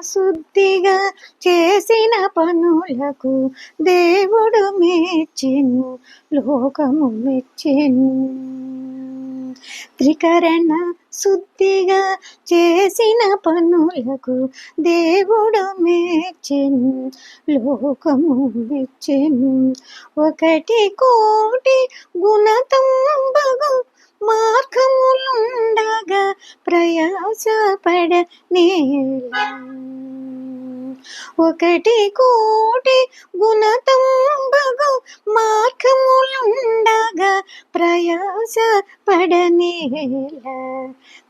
శుద్ధిగా చేసిన పనులకు దేవుడు మెచ్చెను లోకము మెచ్చెను. త్రికరణ శుద్ధిగా చేసిన పనులకు దేవుడు మెచ్చెను లోకము మెచ్చెను. ఒకటి కోటి గుణతం ప్రయాసపడ నేల ఒకటి కోటి గుణతంబగు మార్గములుండగా ప్రయాస పడనేల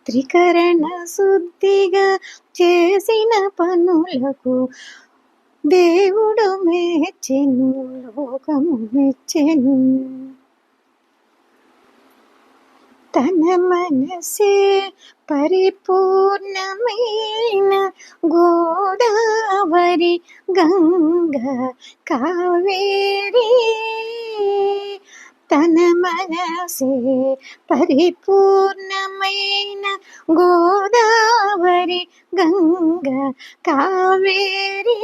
త్రికరణ శుద్ధిగా చేసిన పనులకు దేవుడు మెచ్చెను లోకము మెచ్చెను. తన మనసే పరిపూర్ణమైన గోదావరి గంగ కావేరీ. తన మనసే పరిపూర్ణమైన గోదావరి గంగ కావేరి.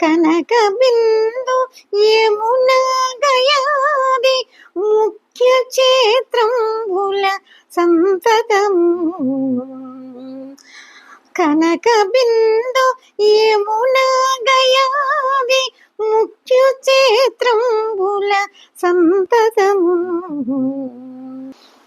కనక బిందు యమున గయాది ముఖ్య క్షేత్రంబుల సంతతం కనక బిందు యమున గయాది ముఖ్యుచేత్రంబుల సంతతము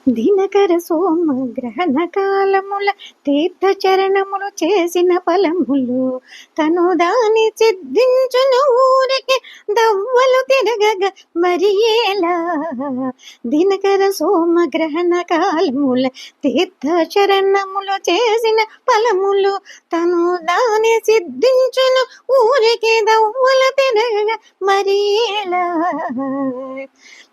దినకర సోమ గ్రహణ కాలముల తీర్థ చరణములు చేసిన ఫలములు. తను దాని సిద్ధించున ఊరికి దవ్వలు తిరగగ మరి ఎలా? దినకర సోమ గ్రహణ కాలముల తీర్థ చరణములు చేసిన ఫలములు. తను దాని సిద్ధించును ఊరికి దవ్వలు తిరగగ మరి ఎలా?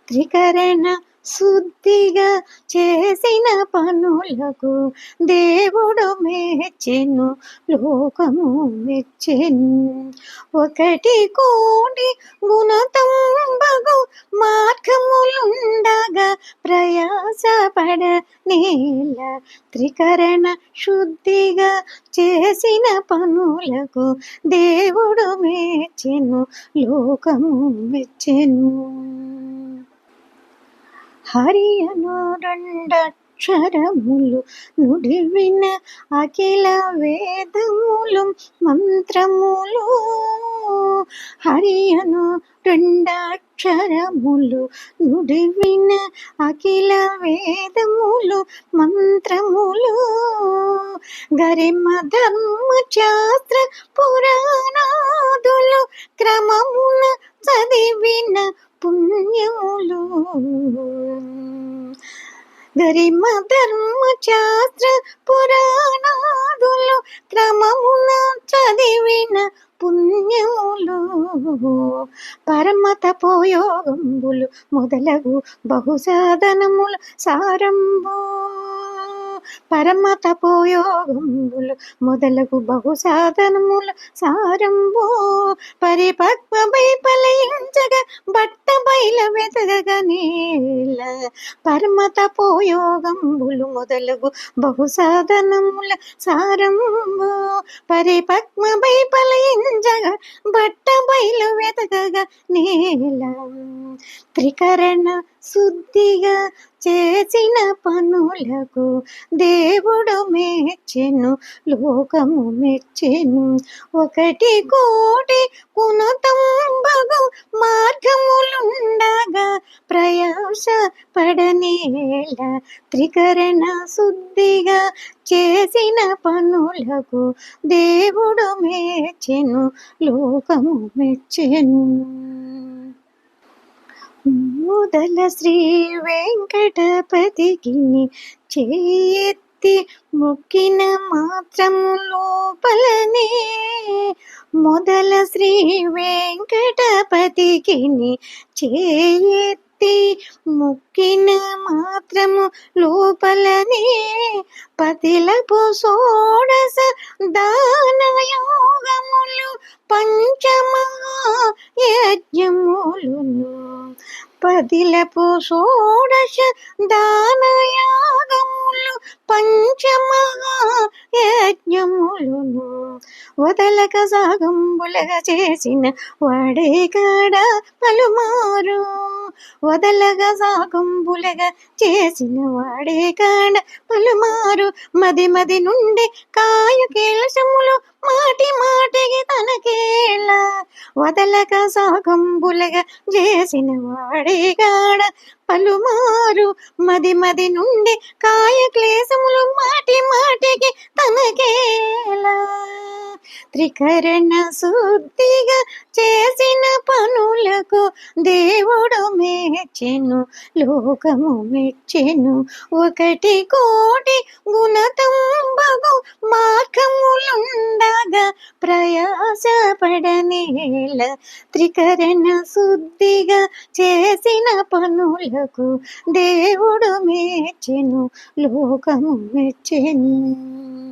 త్రికరణ శుద్ధిగా చేసిన పనులకు దేవుడు మెచ్చెను లోకము మెచ్చెను. ఒకటి కోటి గుణతంబగు మార్గములుండగా ప్రయాసపడ నేల త్రికరణ శుద్ధిగా చేసిన పనులకు దేవుడు మెచ్చెను లోకము మెచ్చెను. హరియను రెండక్షరములు నుడివిన అఖిల వేదములు మంత్రములు. హరియను రెండక్షరములు నుడివిన అఖిల వేదములు మంత్రములు. గరిమ ధర్మ శాస్త్ర పురాణాదులు క్రమమున చదివిన పుణ్యములు. గరిమ ధర్మ శాస్త్ర పురాణాదులు క్రమమున చదివిన పుణ్యములు. పరమత పోయోగంబులు మొదలగు బహుసాధనములు సారంభో. పరమత పోయోగంబులు మొదలగు బహుసాధనములు సారంభు. పరిపక్వమై పలయించగా బట్ట బయల వెతగగా నీల. పరమత పోయోగంబులు మొదలగు బహుసాధనముల సారంభు. పరిపక్వమై పలయించగా బట్ట బయలు వెతగగా నేల. త్రికరణ శుద్ధిగా చేసిన పనులకు దేవుడు మెచ్చెను లోకము మెచ్చెను. ఒకటి కోటి కునతంబగు మార్గములుండగా ప్రయాస పడనేల త్రికరణ శుద్ధిగా చేసిన పనులకు దేవుడు మెచ్చెను లోకము మెచ్చెను. ముదల శ్రీ వెంకటపతికి చేతి మొక్కిన మాత్రము లోపలనే. మొదల శ్రీ వెంకటపతికి చేతి ముక్కిన మాత్రము లోపలనే. పతిలపు సోడస దానయోగములు పంచమహా యజ్ఞములును పదిలపు షోడశ దానయాగములు పంచమహాయజ్ఞములును వదలక సాగంబులగ చేసిన వాడే కాడ పలుమారు. వదలగ సాగంబులగ చేసిన వాడే కాడ పలుమారు. మది మది నుండి కాయ కేశములు వదలక సాగంబులగ చేసిన వాడేగాడ పలుమారు మది మది నుండి కాయ త్రికరణ శుద్ధిగా చేసిన పనులకు దేవుడు మెచ్చెను లోకము మెచ్చెను. ఒకటి కోటి గుణతంబగు మార్గములుండగా ప్రయాసపడనేల త్రికరణ శుద్ధిగా చేసిన పనులకు దేవుడు మెచ్చెను లోకము మెచ్చెను.